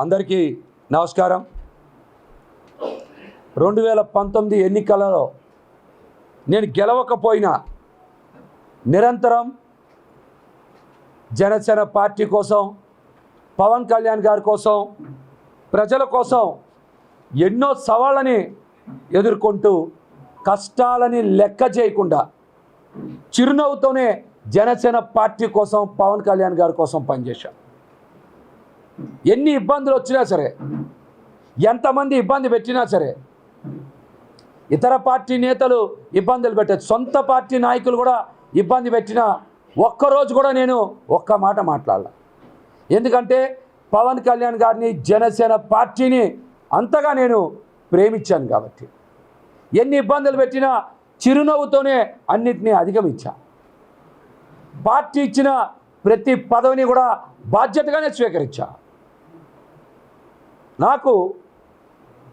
అందరికీ నమస్కారం. రెండు వేల పంతొమ్మిది ఎన్నికలలో నేను గెలవకపోయినా నిరంతరం జనసేన పార్టీ కోసం పవన్ కళ్యాణ్ గారి కోసం ప్రజల కోసం ఎన్నో సవాళ్ళని ఎదుర్కొంటూ కష్టాలని లెక్క చేయకుండా చిరునవ్వుతోనే జనసేన పార్టీ కోసం పవన్ కళ్యాణ్ గారి కోసం పనిచేశాను. ఎన్ని ఇబ్బందులు వచ్చినా సరే ఎంతమంది ఇబ్బంది పెట్టినా సరే ఇతర పార్టీ నేతలు ఇబ్బందులు పెట్టారు సొంత పార్టీ నాయకులు కూడా ఇబ్బంది పెట్టినా ఒక్కరోజు కూడా నేను ఒక్క మాట మాట్లాడాల. ఎందుకంటే పవన్ కళ్యాణ్ గారిని జనసేన పార్టీని అంతగా నేను ప్రేమించాను కాబట్టి. ఎన్ని ఇబ్బందులు పెట్టినా చిరునవ్వుతోనే అన్నిటినీ అధిగమించా. పార్టీ ఇచ్చిన ప్రతి పదవిని కూడా బాధ్యతగానే స్వీకరించా. నాకు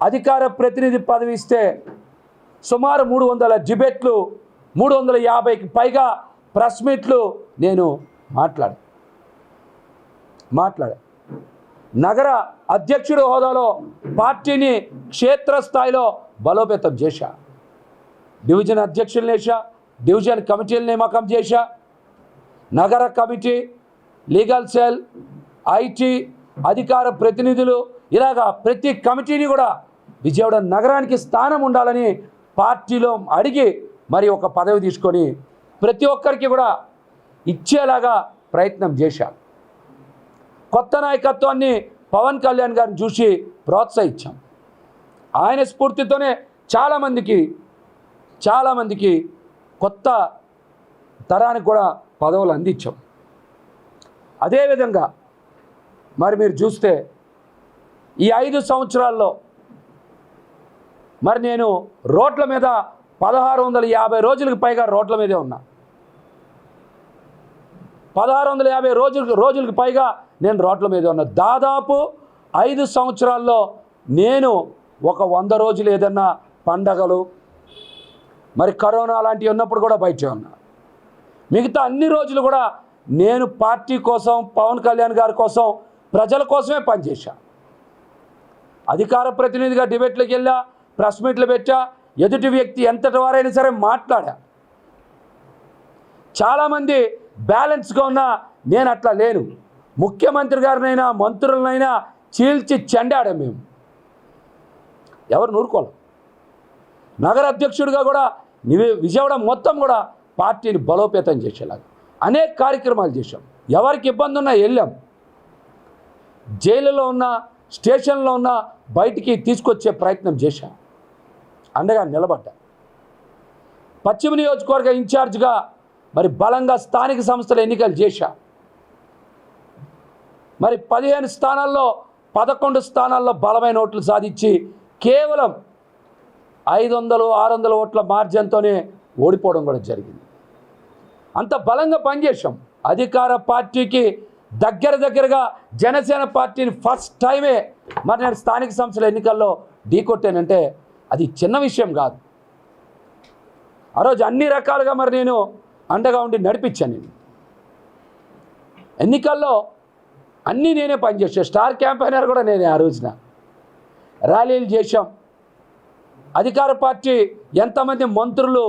అధికార ప్రతినిధి పదవి ఇస్తే సుమారు మూడు వందల డిబేట్లు మూడు వందల యాభైకి పైగా ప్రెస్ మీట్లు నేను మాట్లాడా. మాట్లాడా. నగర అధ్యక్షుడు హోదాలో పార్టీని క్షేత్రస్థాయిలో బలోపేతం చేశా. డివిజన్ అధ్యక్షులు వేసా డివిజన్ కమిటీలు నియామకం చేశా. నగర కమిటీ లీగల్ సెల్ ఐటీ అధికార ప్రతినిధులు ఇలాగా ప్రతి కమిటీని కూడా విజయవాడ నగరానికి స్థానం ఉండాలని పార్టీలో అడిగి మరి ఒక పదవి తీసుకొని ప్రతి ఒక్కరికి కూడా ఇచ్చేలాగా ప్రయత్నం చేశాం కొత్త నాయకత్వాన్ని పవన్ కళ్యాణ్ గారిని చూసి ప్రోత్సహించాం. ఆయన స్ఫూర్తితోనే చాలామందికి చాలామందికి కొత్త తరానికి కూడా పదవులు అందించాం. అదేవిధంగా మరి మీరు చూస్తే ఈ ఐదు సంవత్సరాల్లో మరి నేను రోడ్ల మీద పదహారు వందల యాభై రోజులకు పైగా రోడ్ల మీదే ఉన్నా. పదహారు వందల యాభై రోజులకు రోజులకు పైగా నేను రోడ్ల మీద ఉన్నా. దాదాపు ఐదు సంవత్సరాల్లో నేను ఒక వంద రోజులు ఏదన్నా పండగలు మరి కరోనా లాంటివి ఉన్నప్పుడు కూడా బయటే ఉన్నా. మిగతా అన్ని రోజులు కూడా నేను పార్టీ కోసం పవన్ కళ్యాణ్ గారి కోసం ప్రజల కోసమే పనిచేశాను అధికార ప్రతినిధిగా డిబేట్లకు వెళ్ళా ప్రెస్ మీట్లు పెట్టా ఎదుటి వ్యక్తి ఎంతటి వారైనా సరే మాట్లాడా. చాలామంది బ్యాలెన్స్గా ఉన్నా నేను అట్లా లేను. ముఖ్యమంత్రి గారినైనా మంత్రులనైనా చీల్చి చెండాడా మేము? ఎవరు నూరుకోలేం నగర అధ్యక్షుడిగా కూడా నివే విజయవాడ మొత్తం కూడా పార్టీని బలోపేతం చేసేలాగా. అనేక కార్యక్రమాలు చేశాం. ఎవరికి ఇబ్బంది ఉన్నా వెళ్ళాం. జైలులో ఉన్న స్టేషన్లో ఉన్న బయటికి తీసుకొచ్చే ప్రయత్నం చేశాం. అండగా నిలబడ్డా. పశ్చిమ నియోజకవర్గ ఇన్ఛార్జ్గా మరి బలంగా స్థానిక సంస్థల ఎన్నికలు చేశా. మరి పదిహేను స్థానాల్లో పదకొండు స్థానాల్లో బలమైన ఓట్లు సాధించి కేవలం ఐదు వందలు ఆరు వందల ఓట్ల మార్జిన్తోనే ఓడిపోవడం కూడా జరిగింది. అంత బలంగా పనిచేశాం. అధికార పార్టీకి దగ్గర దగ్గరగా జనసేన పార్టీని ఫస్ట్ టైమే మరి నేను స్థానిక సంస్థల ఎన్నికల్లో ఢీకొట్టానంటే అది చిన్న విషయం కాదు. ఆ రోజు అన్ని రకాలుగా మరి నేను అండగా ఉండి నడిపించాను నేను. ఎన్నికల్లో అన్నీ నేనే పనిచేసాను స్టార్ క్యాంపెయినర్ కూడా నేనే ఆ రోజున. ర్యాలీలు చేశాం. అధికార పార్టీ ఎంతమంది మంత్రులు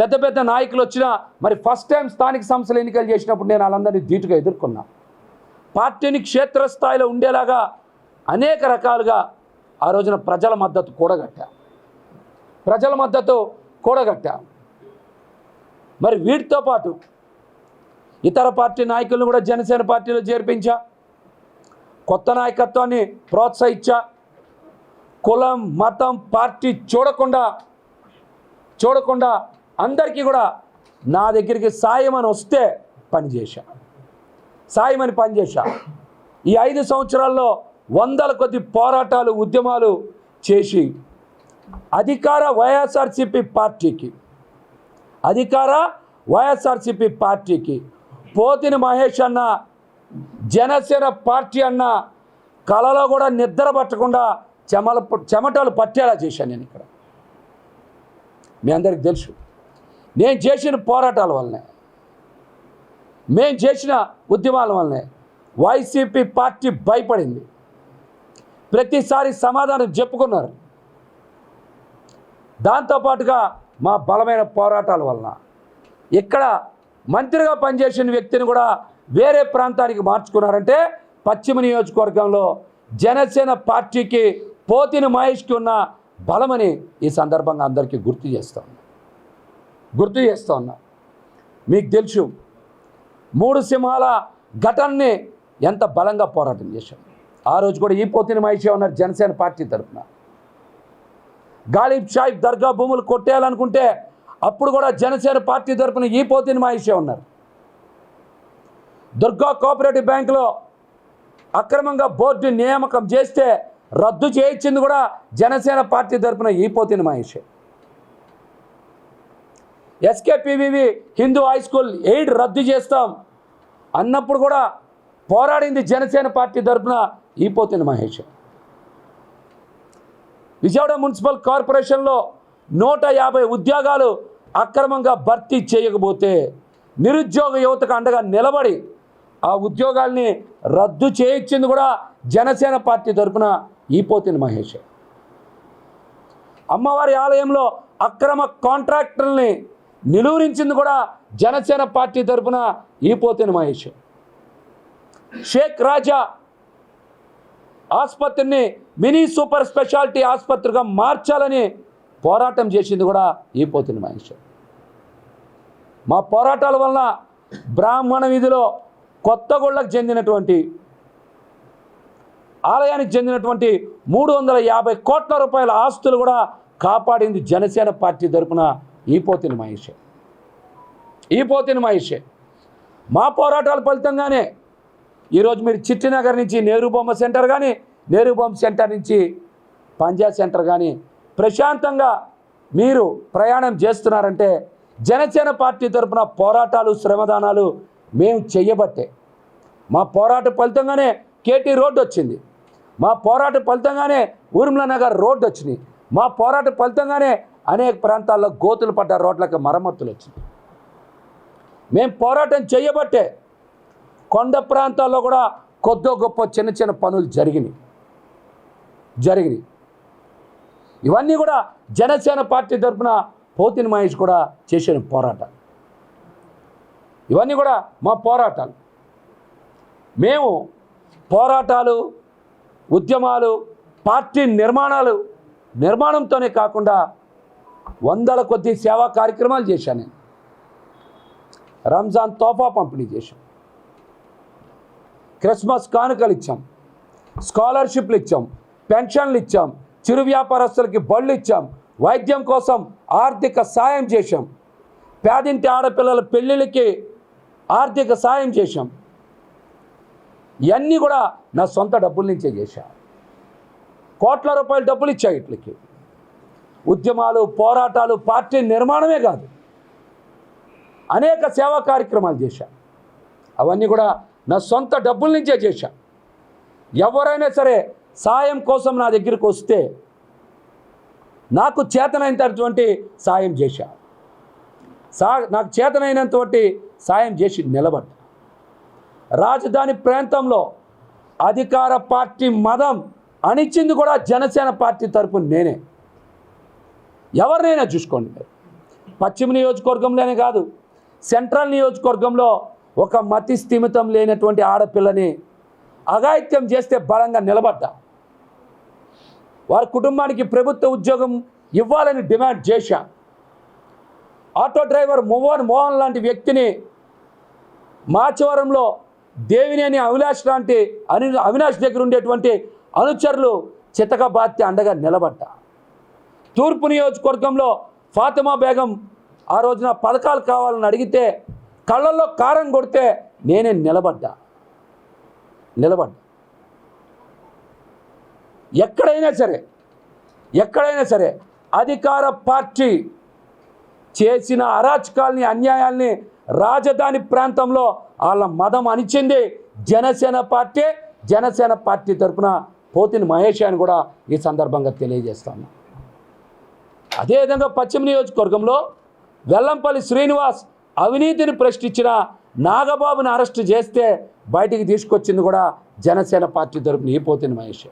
పెద్ద పెద్ద నాయకులు వచ్చినా మరి ఫస్ట్ టైం స్థానిక సంస్థలు ఎన్నికలు చేసినప్పుడు నేను వాళ్ళందరినీ ధీటుగా ఎదుర్కొన్నా. పార్టీని క్షేత్రస్థాయిలో ఉండేలాగా అనేక రకాలుగా ఆ రోజున ప్రజల మద్దతు కూడగట్టా. ప్రజల మద్దతు కూడగట్టా. మరి వీటితో పాటు ఇతర పార్టీ నాయకులను కూడా జనసేన పార్టీలో చేర్పించా. కొత్త నాయకత్వాన్ని ప్రోత్సహించా. కులం మతం పార్టీ చూడకుండా చూడకుండా అందరికీ కూడా నా దగ్గరికి సాయం అని వస్తే పనిచేశా. సాయం అని పనిచేశా. ఈ ఐదు సంవత్సరాల్లో వందల కొద్ది పోరాటాలు ఉద్యమాలు చేసి అధికార వైఎస్ఆర్సిపి పార్టీకి అధికార వైఎస్ఆర్సిపి పార్టీకి పోతిని మహేష్ అన్న జనసేన పార్టీ అన్న కళలో కూడా నిద్ర పట్టకుండా చెమల చెమటలు పట్టేలా చేశాను నేను ఇక్కడ. మీ అందరికి తెలుసు. నేను చేసిన పోరాటాల వల్లనే మేము చేసిన ఉద్యమాల వల్లనే వైసీపీ పార్టీ భయపడింది. ప్రతిసారి సమాధానం చెప్పుకున్నారు. దాంతోపాటుగా మా బలమైన పోరాటాల వలన ఇక్కడ మంత్రిగా పనిచేసిన వ్యక్తిని కూడా వేరే ప్రాంతానికి మార్చుకున్నారంటే పశ్చిమ నియోజకవర్గంలో జనసేన పార్టీకి పోతిని మహేష్కి ఉన్న బలమని ఈ సందర్భంగా అందరికీ గుర్తు చేస్తా ఉన్నా. గుర్తు చేస్తా ఉన్నా. మీకు తెలుసు మూడు సింహాల ఘటనని ఎంత బలంగా పోరాటం చేశాం. ఆ రోజు కూడా ఈ పోతిని మహేషే ఉన్నారు జనసేన పార్టీ తరఫున. గాలిబ్ షాయిబ్ దర్గా భూములు కొట్టేయాలనుకుంటే అప్పుడు కూడా జనసేన పార్టీ తరఫున ఈ పోతిని మాయిషే ఉన్నారు. దుర్గా కోఆపరేటివ్ బ్యాంకులో అక్రమంగా బోర్డు నియామకం చేస్తే రద్దు చేయించింది కూడా జనసేన పార్టీ తరఫున ఈ Pothina Mahesh SKPVV Hindu high school aid రద్దు చేస్తాం అన్నప్పుడు కూడా పోరాడింది జనసేన పార్టీ తరఫున ఈ పోతిన మహేష్. విజయవాడ మున్సిపల్ కార్పొరేషన్లో నూట యాభై ఉద్యోగాలు అక్రమంగా భర్తీ చేయకపోతే నిరుద్యోగ యువతకు అండగా నిలబడి ఆ ఉద్యోగాల్ని రద్దు చేయించింది కూడా జనసేన పార్టీ తరఫున ఈ పోతిన మహేష్. అమ్మవారి ఆలయంలో అక్రమ కాంట్రాక్టర్ని నిలువరించింది కూడా జనసేన పార్టీ తరఫున ఈ పోతిన మహేష్. షేక్ రాజా ఆసుపత్రిని మినీ సూపర్ స్పెషాలిటీ ఆసుపత్రిగా మార్చాలని పోరాటం చేసింది కూడా ఈ పోతిన మహేష్. మా పోరాటాల వలన బ్రాహ్మణ వీధిలో కొత్తగూళ్ళకు చెందినటువంటి ఆలయానికి చెందినటువంటి మూడు వందల యాభై కోట్ల రూపాయల ఆస్తులు కూడా కాపాడింది జనసేన పార్టీ తరఫున ఈ పోతిన మహిషే. ఈ పోతిన మహిషే. మా పోరాటాల ఫలితంగానే ఈరోజు మీరు చిట్టినగర్ నుంచి నెహ్రూ బొమ్మ సెంటర్ కానీ నెహ్రూ బొమ్మ సెంటర్ నుంచి పంజాబ్ సెంటర్ కానీ ప్రశాంతంగా మీరు ప్రయాణం చేస్తున్నారంటే జనసేన పార్టీ తరపున పోరాటాలు శ్రమదానాలు మేము చెయ్యబట్టే మా పోరాట ఫలితంగానే కేటీ రోడ్డు వచ్చింది. మా పోరాట ఫలితంగానే ఊర్మిళ నగర్ రోడ్డు వచ్చింది. మా పోరాట ఫలితంగానే అనేక ప్రాంతాల్లో గోతులు పడ్డ రోడ్లకు మరమ్మతులు వచ్చినాయి. మేము పోరాటం చేయబట్టే కొండ ప్రాంతాల్లో కూడా కొద్దో గొప్ప చిన్న చిన్న పనులు జరిగినాయి. జరిగినాయి. ఇవన్నీ కూడా జనసేన పార్టీ తరఫున పోతిని మహేష్ కూడా చేసిన పోరాటాలు ఇవన్నీ కూడా మా పోరాటాలు. మేము పోరాటాలు ఉద్యమాలు పార్టీ నిర్మాణాలు నిర్మాణంతోనే కాకుండా వందల కొద్ది సేవా కార్యక్రమాలు చేశాను నేను. రంజాన్ తోఫా పంపిణీ చేశాం. క్రిస్మస్ కానుకలు ఇచ్చాం. స్కాలర్షిప్లు ఇచ్చాం. పెన్షన్లు ఇచ్చాం. చిరు వ్యాపారస్తులకి బళ్ళు ఇచ్చాం. వైద్యం కోసం ఆర్థిక సాయం చేశాం. పేదింటి ఆడపిల్లల పెళ్ళిళ్ళకి ఆర్థిక సాయం చేశాం. ఇవన్నీ కూడా నా సొంత డబ్బుల నుంచే చేశా. కోట్ల రూపాయల డబ్బులు ఇచ్చా ఇట్లకి. ఉద్యమాలు పోరాటాలు పార్టీ నిర్మాణమే కాదు. అనేక సేవా కార్యక్రమాలు చేశా. అవన్నీ కూడా నా సొంత డబ్బుల నుంచే చేశా. ఎవరైనా సరే సాయం కోసం నా దగ్గరికి వస్తే నాకు చేతనైనటువంటి సాయం చేశా. సా నాకు చేతనైనంతటి సాయం చేసి నిలబడ్డ. రాజధాని ప్రాంతంలో అధికార పార్టీ మదం అనిచ్చింది కూడా జనసేన పార్టీ తరపున నేనే. ఎవరినైనా చూసుకోండి మీరు. పశ్చిమ నియోజకవర్గంలోనే కాదు సెంట్రల్ నియోజకవర్గంలో ఒక మతి స్థిమితం లేనటువంటి ఆడపిల్లని అఘాయిత్యం చేస్తే బలంగా నిలబడ్డా. వారి కుటుంబానికి ప్రభుత్వ ఉద్యోగం ఇవ్వాలని డిమాండ్ చేశా. ఆటో డ్రైవర్ మోహన్ మోహన్ లాంటి వ్యక్తిని మాచవరంలో దేవినేని అవినాష్ లాంటి అని అవినాష్ దగ్గర ఉండేటువంటి అనుచరులు చితక బాధ్య అండగా నిలబడ్డా. తూర్పు నియోజకవర్గంలో ఫాతిమా బేగం ఆ రోజున పథకాలు కావాలని అడిగితే కళ్ళల్లో కారం కొడితే నేనే నిలబడ్డా. నిలబడ్డా. ఎక్కడైనా సరే ఎక్కడైనా సరే అధికార పార్టీ చేసిన అరాచకాల్ని అన్యాయాల్ని రాజధాని ప్రాంతంలో వాళ్ళ మదం అనిచింది జనసేన పార్టీ. జనసేన పార్టీ తరఫున పోతిని మహేష్ అని కూడా ఈ సందర్భంగా తెలియజేస్తాను అదేవిధంగా పశ్చిమ నియోజకవర్గంలో వెల్లంపల్లి శ్రీనివాస్ అవినీతిని ప్రశ్నించిన నాగబాబుని అరెస్ట్ చేస్తే బయటికి తీసుకొచ్చింది కూడా జనసేన పార్టీ తరపున ఈ పోతిని మహేష్.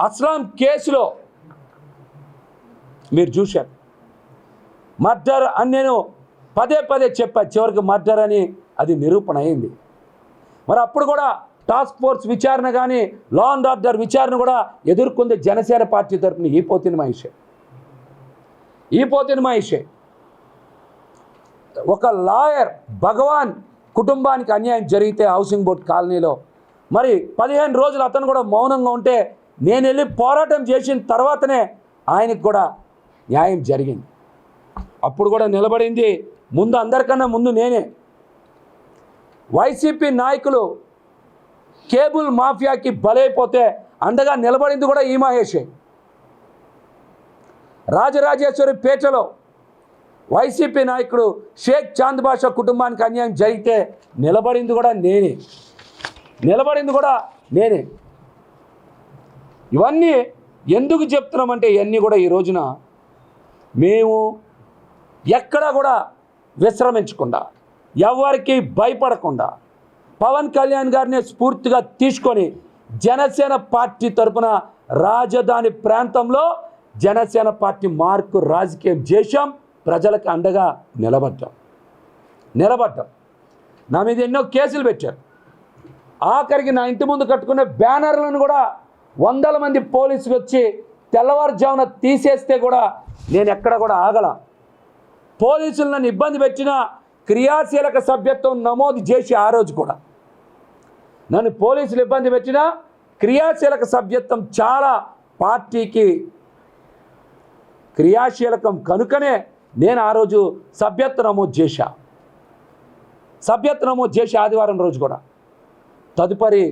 అస్లాం కేసులో మీరు చూశారు. మర్డర్ అని నేను పదే పదే చెప్పా చివరికి మర్డర్ అని అది నిరూపణ అయింది. మరి అప్పుడు కూడా టాస్క్ ఫోర్స్ విచారణ కానీ లా అండ్ ఆర్డర్ విచారణ కూడా ఎదుర్కొంది జనసేన పార్టీ తరపున ఈ మహేష్. ఈ పోతిన మహేషే. ఒక లాయర్ భగవాన్ కుటుంబానికి అన్యాయం జరిగితే హౌసింగ్ బోర్డ్ కాలనీలో. మరి పదిహేను రోజులు అతను కూడా మౌనంగా ఉంటే నేను వెళ్ళి పోరాటం చేసిన తర్వాతనే ఆయనకు కూడా న్యాయం జరిగింది. అప్పుడు కూడా నిలబడింది. ముందు అందరికన్నా ముందు నేనే. వైసీపీ నాయకులు కేబుల్ మాఫియాకి బలైపోతే అండగా నిలబడింది కూడా ఈ మహేషే. రాజరాజేశ్వరి పేటలో వైసీపీ నాయకుడు షేక్ చాంద్ బాషా కుటుంబానికి అన్యాయం జరిగితే నిలబడింది కూడా నేనే. నిలబడింది కూడా నేనే. ఇవన్నీ ఎందుకు చెప్తున్నామంటే ఇవన్నీ కూడా ఈ రోజున మేము ఎక్కడా కూడా విశ్రమించకుండా ఎవరికి భయపడకుండా పవన్ కళ్యాణ్ గారిని స్ఫూర్తిగా తీసుకొని జనసేన పార్టీ తరపున రాజధాని ప్రాంతంలో జనసేన పార్టీ మార్కు రాజకీయం చేశాం ప్రజలకు అండగా నిలబడ్డాం. నిలబడ్డాం. నా మీద ఎన్నో కేసులు పెట్టారు. ఆఖరికి నా ఇంటి ముందు కట్టుకునే బ్యానర్లను కూడా వందల మంది పోలీసులు వచ్చి తెల్లవారుజామున తీసేస్తే కూడా నేను ఎక్కడ కూడా ఆగల. పోలీసులు నన్ను ఇబ్బంది పెట్టిన క్రియాశీలక సభ్యత్వం నమోదు చేసి ఆ రోజు కూడా. నన్ను పోలీసులు ఇబ్బంది పెట్టినా క్రియాశీలక సభ్యత్వం చాలా పార్టీకి క్రియాశీలకం కనుకనే నేను ఆ రోజు సభ్యత్వ నమోదు చేశా. సభ్యత్వ నమోదు చేసి ఆదివారం రోజు కూడా. తదుపరి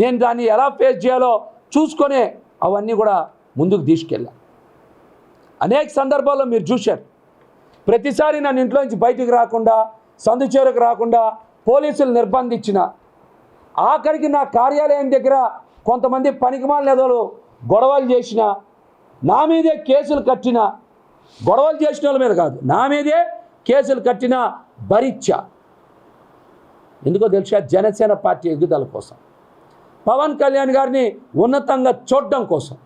నేను దాన్ని ఎలా ఫేస్ చేయాలో చూసుకొనే అవన్నీ కూడా ముందుకు తీసుకెళ్ళా. అనేక సందర్భాల్లో మీరు చూశారు. ప్రతిసారి నన్ను ఇంట్లో నుంచి బయటికి రాకుండా సందు చేరకు రాకుండా పోలీసులు నిర్బంధించిన ఆఖరికి నా కార్యాలయం దగ్గర కొంతమంది పనికిమాల నెదలు గొడవలు చేసిన నా మీదే కేసులు కట్టిన గొడవలు చేసిన వాళ్ళ మీద కాదు నా మీదే కేసులు కట్టిన భరిచ్చా. ఎందుకో తెలుసా? జనసేన పార్టీ ఎదుగుదల కోసం. పవన్ కళ్యాణ్ గారిని ఉన్నతంగా చూడడం కోసం.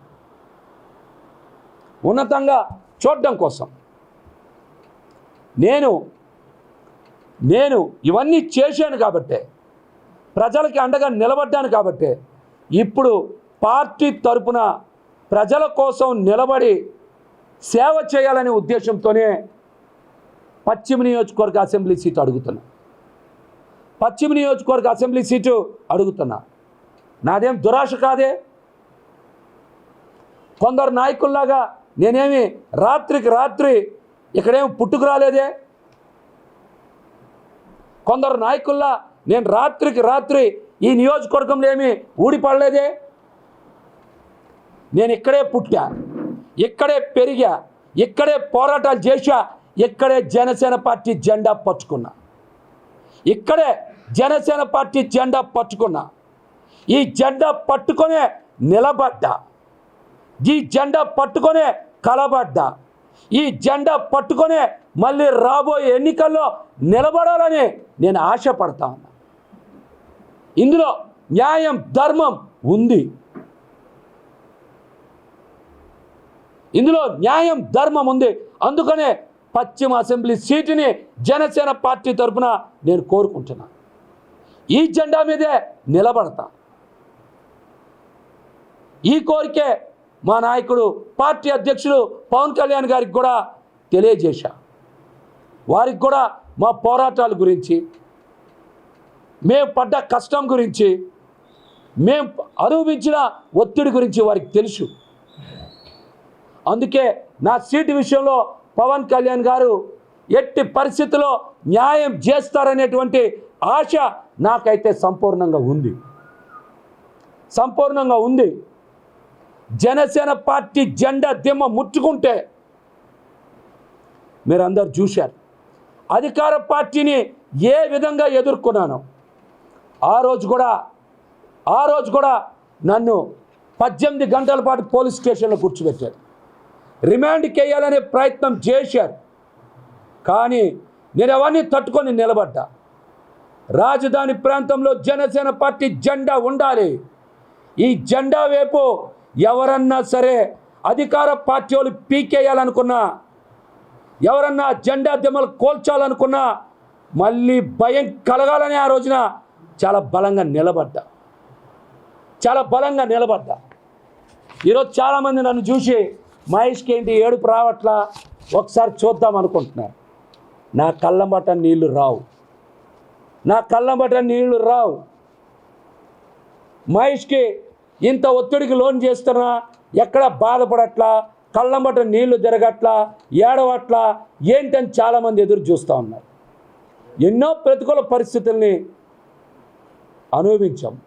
ఉన్నతంగా చూడడం కోసం. నేను నేను ఇవన్నీ చేశాను కాబట్టే ప్రజలకి అండగా నిలబడ్డాను కాబట్టే ఇప్పుడు పార్టీ తరపున ప్రజల కోసం నిలబడి సేవ చేయాలనే ఉద్దేశంతోనే పశ్చిమ నియోజకవర్గ అసెంబ్లీ సీటు అడుగుతున్నా. పశ్చిమ నియోజకవర్గ అసెంబ్లీ సీటు అడుగుతున్నా. నాదేం దురాశ కాదే? కొందరు నాయకుల్లాగా నేనేమి రాత్రికి రాత్రి ఇక్కడేం పుట్టుకు రాలేదే? కొందరు నాయకుల్లా నేను రాత్రికి రాత్రి ఈ నియోజకవర్గంలో ఏమి ఊడిపడలేదే? నేను ఇక్కడే పుట్టా ఇక్కడే పెరిగా ఇక్కడే పోరాటాలు చేశా ఇక్కడే జనసేన పార్టీ జెండా పట్టుకున్నా. ఇక్కడే జనసేన పార్టీ జెండా పట్టుకున్నా. ఈ జెండా పట్టుకొనే నిలబడ్డా. ఈ జెండా పట్టుకొనే కలబడ్డా. ఈ జెండా పట్టుకొనే మళ్ళీ రాబోయే ఎన్నికల్లో నిలబడాలని నేను ఆశపడతా ఉన్నా. ఇందులో న్యాయం ధర్మం ఉంది. ఇందులో న్యాయం ధర్మం ఉంది. అందుకనే పశ్చిమ అసెంబ్లీ సీటుని జనసేన పార్టీ తరఫున నేను కోరుకుంటున్నా. ఈ జెండా మీదే నిలబడతా. ఈ కోరికే మా నాయకుడు పార్టీ అధ్యక్షుడు పవన్ కళ్యాణ్ గారికి కూడా తెలియజేశా. వారికి కూడా మా పోరాటాల గురించి మేము పడ్డ కష్టం గురించి మేము అనుభవించిన ఒత్తిడి గురించి వారికి తెలుసు. అందుకే నా సీటు విషయంలో పవన్ కళ్యాణ్ గారు ఎట్టి పరిస్థితుల్లో న్యాయం చేస్తారనేటువంటి ఆశ నాకైతే సంపూర్ణంగా ఉంది. సంపూర్ణంగా ఉంది. జనసేన పార్టీ జెండా దిమ్మ ముట్టుకుంటే మీరందరూ చూశారు. అధికార పార్టీని ఏ విధంగా ఎదుర్కొన్నాను ఆ రోజు కూడా ఆ రోజు కూడా నన్ను పద్దెనిమిది గంటల పాటు పోలీస్ స్టేషన్లో కూర్చోబెట్టారు. రిమాండ్కి చేయాలనే ప్రయత్నం చేశారు. కానీ నేను అవన్నీ తట్టుకొని నిలబడ్డా. రాజధాని ప్రాంతంలో జనసేన పార్టీ జెండా ఉండాలి. ఈ జెండా వైపు ఎవరన్నా సరే అధికార పార్టీ వాళ్ళు పీకేయాలనుకున్నా ఎవరన్నా జెండా దిమ్మలు కోల్చాలనుకున్నా మళ్ళీ భయం కలగాలని ఆ రోజున చాలా బలంగా నిలబడ్డా. చాలా బలంగా నిలబడ్డా. ఈరోజు చాలామంది నన్ను చూసి మహేష్కి ఏంటి ఏడుపు రావట్లా? ఒకసారి చూద్దాం అనుకుంటున్నారు నా కళ్ళంబట నీళ్ళు రావు. నా కళ్ళంబట నీళ్ళు రావు. మహేష్కి ఇంత ఒత్తిడికి లోన్ చేస్తున్నా ఎక్కడ బాధపడట్లా? కళ్ళంబట నీళ్ళు తిరగట్లా? ఏడవట్లా? ఏంటని చాలామంది ఎదురు చూస్తూ ఉన్నారు. ఎన్నో ప్రతికూల పరిస్థితుల్ని అనుభవించాం.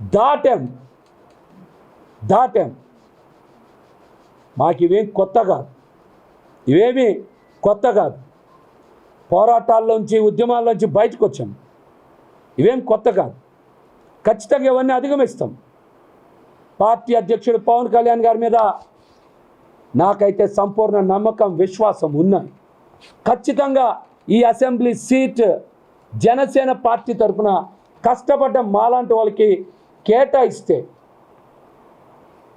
దాటాం. దాటాం. మాకు ఇవేం కొత్త కాదు. ఇవేమి కొత్త కాదు. పోరాటాల్లోంచి ఉద్యమాల్లోంచి బయటకు వచ్చాం ఇవేం కొత్త కాదు. ఖచ్చితంగా ఇవన్నీ అధిగమిస్తాం. పార్టీ అధ్యక్షుడు పవన్ కళ్యాణ్ గారి మీద నాకైతే సంపూర్ణ నమ్మకం విశ్వాసం ఉన్నాయి ఖచ్చితంగా ఈ అసెంబ్లీ సీట్ జనసేన పార్టీ తరఫున కష్టపడ్డ మాలాంటి వాళ్ళకి కేటాయిస్తే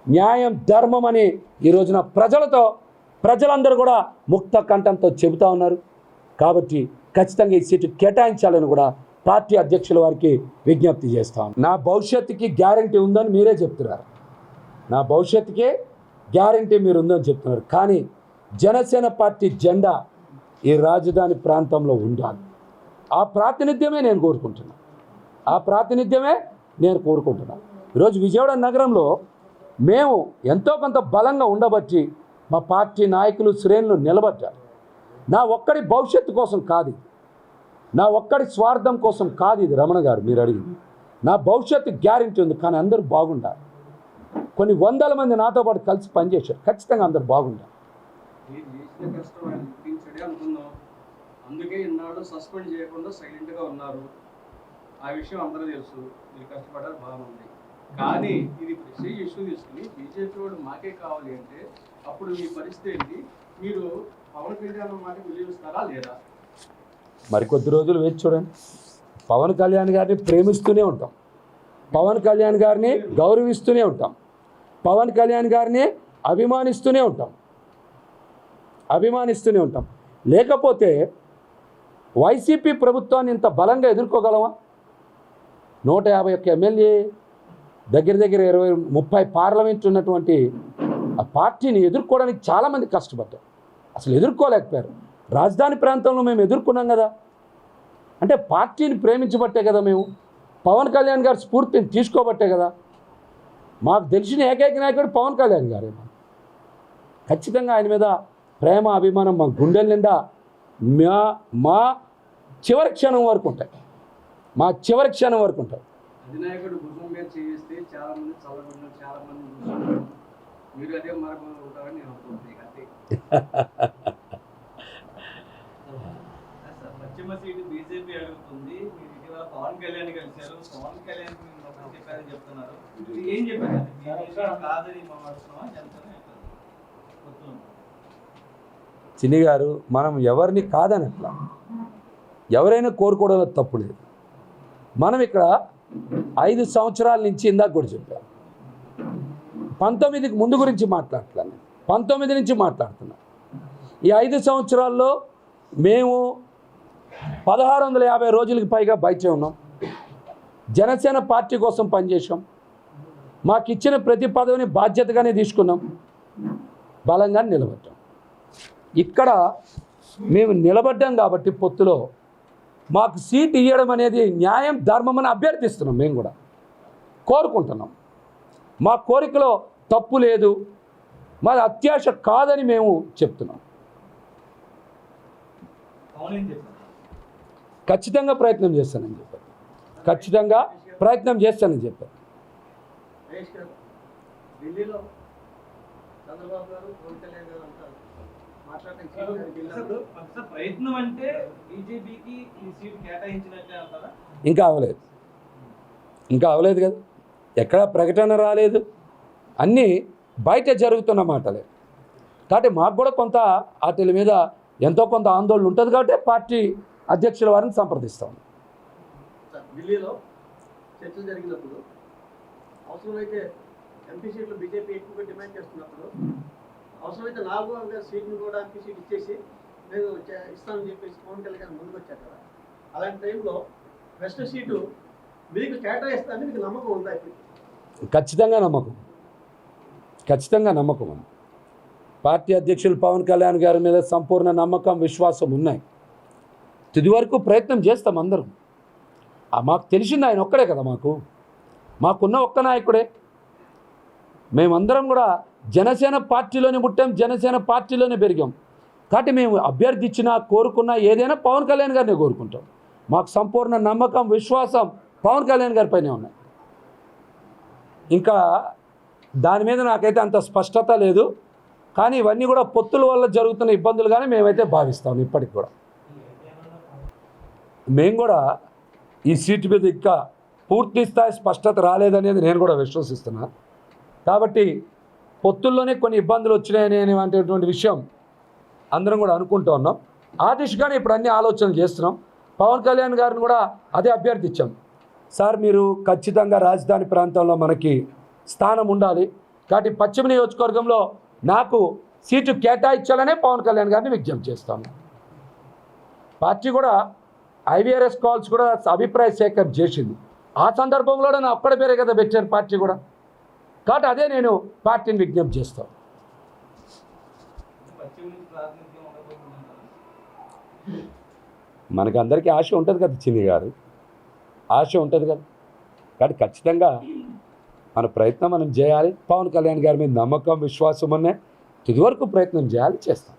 న్యాయం ధర్మం అని ఈ రోజున ప్రజలతో ప్రజలందరూ కూడా ముక్త కంఠంతో చెబుతా ఉన్నారు. కాబట్టి ఖచ్చితంగా ఈ సీటు కేటాయించాలని కూడా పార్టీ అధ్యక్షుల వారికి విజ్ఞప్తి చేస్తాను నా భవిష్యత్తుకి గ్యారంటీ ఉందని మీరే చెప్తున్నారు. నా భవిష్యత్తుకి గ్యారంటీ మీరు ఉందని చెప్తున్నారు. కానీ జనసేన పార్టీ జెండా ఈ రాజధాని ప్రాంతంలో ఉండాలి. ఆ ప్రాతినిధ్యమే నేను కోరుకుంటున్నాను ఆ ప్రాతినిధ్యమే నేను కోరుకుంటున్నాను ఈరోజు విజయవాడ నగరంలో మేము ఎంతో కొంత బలంగా ఉండబట్టి మా పార్టీ నాయకులు శ్రేణులు నిలబడ్డారు. నా ఒక్కడి భవిష్యత్తు కోసం కాదు నా ఒక్కడి స్వార్థం కోసం కాదు ఇది రమణ గారు మీరు అడిగింది. నా భవిష్యత్తు గ్యారంటీ ఉంది కానీ అందరూ బాగుండాలి. కొన్ని వందల మంది నాతో పాటు కలిసి పనిచేశారు. ఖచ్చితంగా అందరూ బాగుండాలి. అందుకే ఇన్నాళ్ళు సస్పెండ్ చేయకుండా సైలెంట్గా ఉన్నారు. ఆ విషయం అందరూ తెలుసు. మీరు కష్టపడ్డారు బాగుంది. కానీ ఇది ప్రెస్టీజ్ ఇష్యూ తీసుకుని బీజేపీ వాడు మాకే కావాలి అంటే అప్పుడు మీ పరిస్థితి ఏంటి? మీరు పవన్ కళ్యాణ్ మాట విలువిస్తారా లేదా? మరికొద్ది రోజులు వేచి చూడండి. పవన్ కళ్యాణ్ గారిని ప్రేమిస్తూనే ఉంటాం. పవన్ కళ్యాణ్ గారిని గౌరవిస్తూనే ఉంటాం. పవన్ కళ్యాణ్ గారిని అభిమానిస్తూనే ఉంటాం. అభిమానిస్తూనే ఉంటాం. లేకపోతే వైసీపీ ప్రభుత్వాన్ని ఇంత బలంగా ఎదుర్కోగలవా? నూట యాభై ఒక్క ఎమ్మెల్యే దగ్గర దగ్గర ఇరవై ముప్పై పార్లమెంట్ ఉన్నటువంటి ఆ పార్టీని ఎదుర్కోవడానికి చాలామంది కష్టపడ్డారు. అసలు ఎదుర్కోలేకపోయారు. రాజధాని ప్రాంతంలో మేము ఎదుర్కొన్నాం కదా. అంటే పార్టీని ప్రేమించబట్టే కదా మేము. పవన్ కళ్యాణ్ గారి స్ఫూర్తిని తీసుకోబట్టే కదా. మాకు తెలిసిన ఏకైక నాయకుడు పవన్ కళ్యాణ్ గారే ఖచ్చితంగా ఆయన మీద ప్రేమ అభిమానం మా గుండెల నిండా మా మా చివరి క్షణం వరకు ఉంటాయి. మా చివరి క్షణం వరకు ఉంటాయి. అధినాయకుడు భుజం మీద చేయిస్తే చాలా మంది చల్లబడినారు చాలా మంది. మీరు అదే మార్గంలో ఉంటారని నేను అనుకుంటున్నాను. అంతే. సార్, పశ్చిమ సీటు బీజేపీ అడుగుతుంది. మీరు ఇటీవల పవన్ కళ్యాణ్ కలిశారు. పవన్ కళ్యాణ్ చెప్పారని చెప్తున్నారు. ఏం చెప్పారు? కాదని ఎట్లా? పొత్తులు. చిన్ని గారు మనం ఎవరిని కాదనట్లా ఎవరైనా కోరుకోవడంలో తప్పు లేదు. మనం ఇక్కడ ఐదు సంవత్సరాల నుంచి ఇందాక కూడా చెప్పాం. పంతొమ్మిదికి ముందు గురించి మాట్లాడతాను. పంతొమ్మిది నుంచి మాట్లాడుతున్నా. ఈ ఐదు సంవత్సరాల్లో మేము పదహారు వందల యాభై రోజులకి పైగా బయట ఉన్నాం. జనసేన పార్టీ కోసం పనిచేసాం మాకు ఇచ్చిన ప్రతి పదవిని బాధ్యతగానే తీసుకున్నాం. బలంగా నిలబడ్డాం. ఇక్కడ మేము నిలబడ్డాం కాబట్టి పొత్తులో మాకు సీట్ ఇవ్వడం అనేది న్యాయం ధర్మం అని అభ్యర్థిస్తున్నాం మేము కూడా. కోరుకుంటున్నాం. మా కోరికలో తప్పు లేదు. మాది అత్యాశ కాదని మేము చెప్తున్నాం. ఖచ్చితంగా ప్రయత్నం చేస్తానని చెప్పారు. ఖచ్చితంగా ప్రయత్నం చేస్తానని చెప్పారు. ఢిల్లీలో చంద్రబాబు గారు అంటారు. ప్రయత్నం అంటే బీజేపీకి ఈ సీట్ కేటాయించినట్టే అంటారా? ఇంకా అవలేదు ఇంకా అవలేదు కదా. ఎక్కడ ప్రకటన రాలేదు. అన్నీ బయట జరుగుతున్న మాటలే. కాబట్టి మాకు కూడా కొంత వాటి మీద ఎంతో కొంత ఆందోళన ఉంటుంది కాబట్టి పార్టీ అధ్యక్షుల వారిని సంప్రదిస్తాం. సార్, ఢిల్లీలో చర్చలు జరిగినప్పుడు అవసరమైతే ఎంపీ సీట్లు బీజేపీ ఎక్కువగా డిమాండ్ చేస్తున్నప్పుడు అవసరమైతే నాలుగో సీట్ని కూడా సీట్ ఇచ్చేసి నేను చే- ఇస్తానని చెప్పేసి పవన్ కళ్యాణ్ ముందుకు వచ్చారు కదా. అలాంటి టైంలో వెస్ట్ సీటు మీకు కేటాయిస్తానని మీకు నమ్మకం ఉందా ఖచ్చితంగా నమ్మకం. ఖచ్చితంగా నమ్మకం ఉంది. పార్టీ అధ్యక్షులు పవన్ కళ్యాణ్ గారి మీద సంపూర్ణ నమ్మకం విశ్వాసం ఉన్నాయి. తుది వరకు ప్రయత్నం చేస్తాం అందరం. మాకు తెలిసింది ఆయన ఒక్కడే కదా మాకు. మాకున్న ఒక్క నాయకుడే. మేమందరం కూడా జనసేన పార్టీలోనే పుట్టాం జనసేన పార్టీలోనే పెరిగాం. కాబట్టి మేము అభ్యర్థి ఇచ్చినా కోరుకున్నా ఏదైనా పవన్ కళ్యాణ్ గారిని కోరుకుంటాం. మాకు సంపూర్ణ నమ్మకం విశ్వాసం పవన్ కళ్యాణ్ గారిపైనే ఉన్నాయి. ఇంకా దాని మీద నాకైతే అంత స్పష్టత లేదు. కానీ ఇవన్నీ కూడా పొత్తుల వల్ల జరుగుతున్న ఇబ్బందులుగానే మేమైతే భావిస్తాం ఇప్పటికి కూడా. మేము కూడా ఈ సీటు మీద ఇంకా పూర్తి స్థాయి స్పష్టత రాలేదనేది నేను కూడా విశ్వసిస్తున్నా. కాబట్టి పొత్తుల్లోనే కొన్ని ఇబ్బందులు వచ్చినాయని అనేటువంటి విషయం అందరం కూడా అనుకుంటూ ఉన్నాం. ఆ దిశగానే ఇప్పుడు అన్ని ఆలోచనలు చేస్తున్నాం. పవన్ కళ్యాణ్ గారిని కూడా అదే అభ్యర్థించాం. సార్ మీరు ఖచ్చితంగా రాజధాని ప్రాంతంలో మనకి స్థానం ఉండాలి. కాబట్టి పశ్చిమ నియోజకవర్గంలో నాకు సీటు కేటాయించాలనే పవన్ కళ్యాణ్ గారిని విజ్ఞప్తి చేస్తాను. పార్టీ కూడా ఐవీఆర్ఎస్ కాల్స్ కూడా అభిప్రాయ సేకరణ చేసింది. ఆ సందర్భంలో కూడా నా ఒక్కడ పేరే కదా పెట్టారు పార్టీ కూడా. కాబట్టి అదే నేను పార్టీని విజ్ఞప్తి చేస్తాను మనకందరికీ అందరికీ ఆశ ఉంటుంది కదా చిన్ని గారు. ఆశ ఉంటుంది కదా. కాబట్టి ఖచ్చితంగా మన ప్రయత్నం మనం చేయాలి. పవన్ కళ్యాణ్ గారి మీద నమ్మకం విశ్వాసం అనే తుది వరకు ప్రయత్నం చేయాలి చేస్తాం.